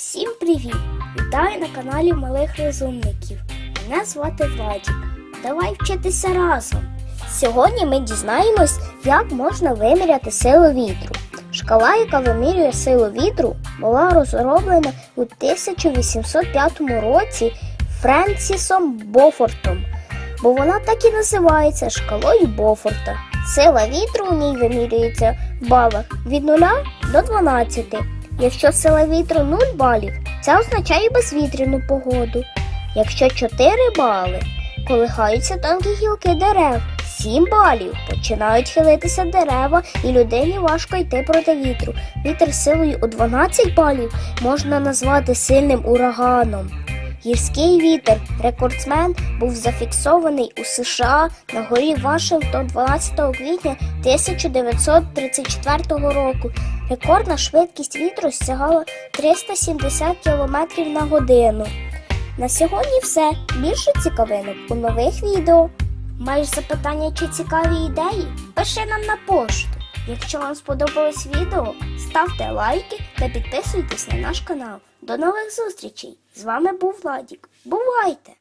Всім привіт! Вітаю на каналі Малих Розумників. Мене звати Владік. Давай вчитися разом. Сьогодні ми дізнаємось, як можна виміряти силу вітру. Шкала, яка вимірює силу вітру, була розроблена у 1805 році Френсісом Бофортом, бо вона так і називається шкалою Бофорта. Сила вітру у ній вимірюється в балах від 0 до 12. Якщо сила вітру 0 балів, це означає безвітряну погоду. Якщо 4 бали, колихаються тонкі гілки дерев. 7 балів починають хилитися дерева, і людині важко йти проти вітру. Вітер силою у 12 балів можна назвати сильним ураганом. Гірський вітер, рекордсмен, був зафіксований у США на горі Вашингтон 12 квітня 1934 року. Рекордна швидкість вітру сягала 370 км на годину. На сьогодні все. Більше цікавинок у нових відео. Маєш запитання чи цікаві ідеї? Пиши нам на пошту. Якщо вам сподобалось відео, ставте лайки та підписуйтесь на наш канал. До нових зустрічей! З вами був Владік. Бувайте!